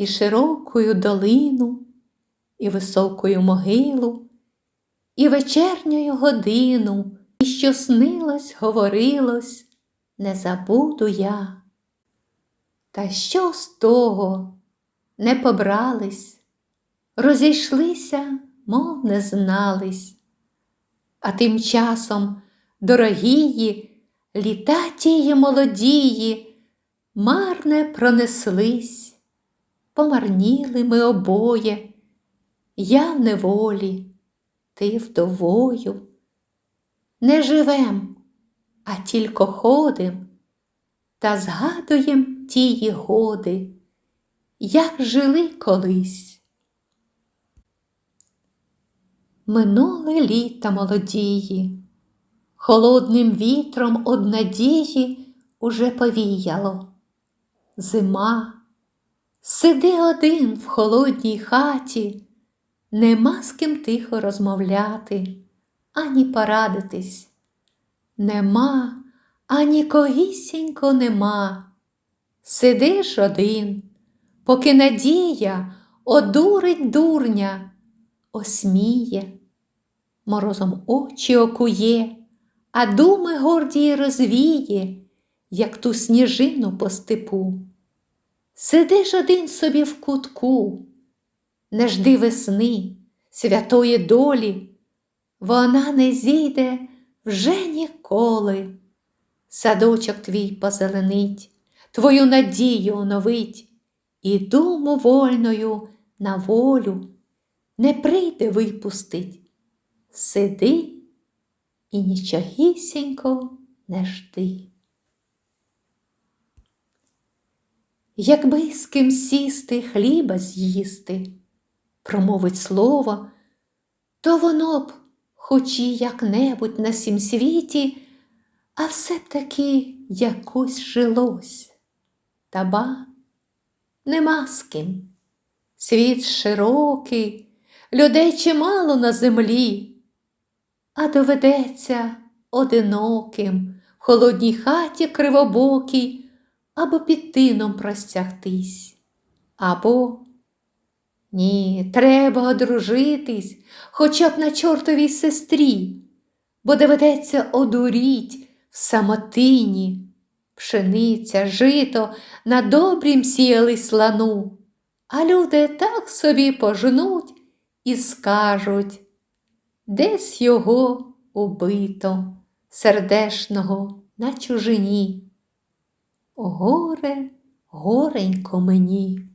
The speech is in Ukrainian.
і широкою долину, і високою могилу, і вечерньою годину, і що снилось, говорилось, не забуду я. Та що з того? Не побрались, розійшлися, мов не знались, а тим часом дорогії, літа тії молодії, марне пронеслись, помарніли ми обоє, я в неволі, ти вдовою. Не живем, а тільки ходим та згадуєм тії годи, як жили колись. Минуле літа молодії, холодним вітром од надії уже повіяло. Зима, сиди один в холодній хаті, нема з ким тихо розмовляти, ані порадитись. Нема, ані когісінько нема. Сидиш один, поки надія одурить дурня, осміє, морозом очі окує, а думи гордії розвіє, як ту сніжину по степу. Сидиш один собі в кутку, не жди весни, святої долі, вона не зійде вже ніколи. Садочок твій позеленить, твою надію оновить, і думу вольною на волю не прийде випустить. Сиди і нічогісінько не жди. Якби з ким сісти хліба з'їсти, промовить слово, то воно б, хоч і як-небудь на сім світі, а все б таки якось жилось. Та ба нема з ким. Світ широкий, людей чимало на землі, а доведеться одиноким в холодній хаті кривобокій або під тином простягтись, або ні, треба одружитись хоча б на чортовій сестрі, бо доведеться одуріть в самотині. Пшениця, жито на добрім сіяли слану, а люди так собі пожнуть і скажуть, десь його убито, сердешного на чужині. Горе, горенько мені.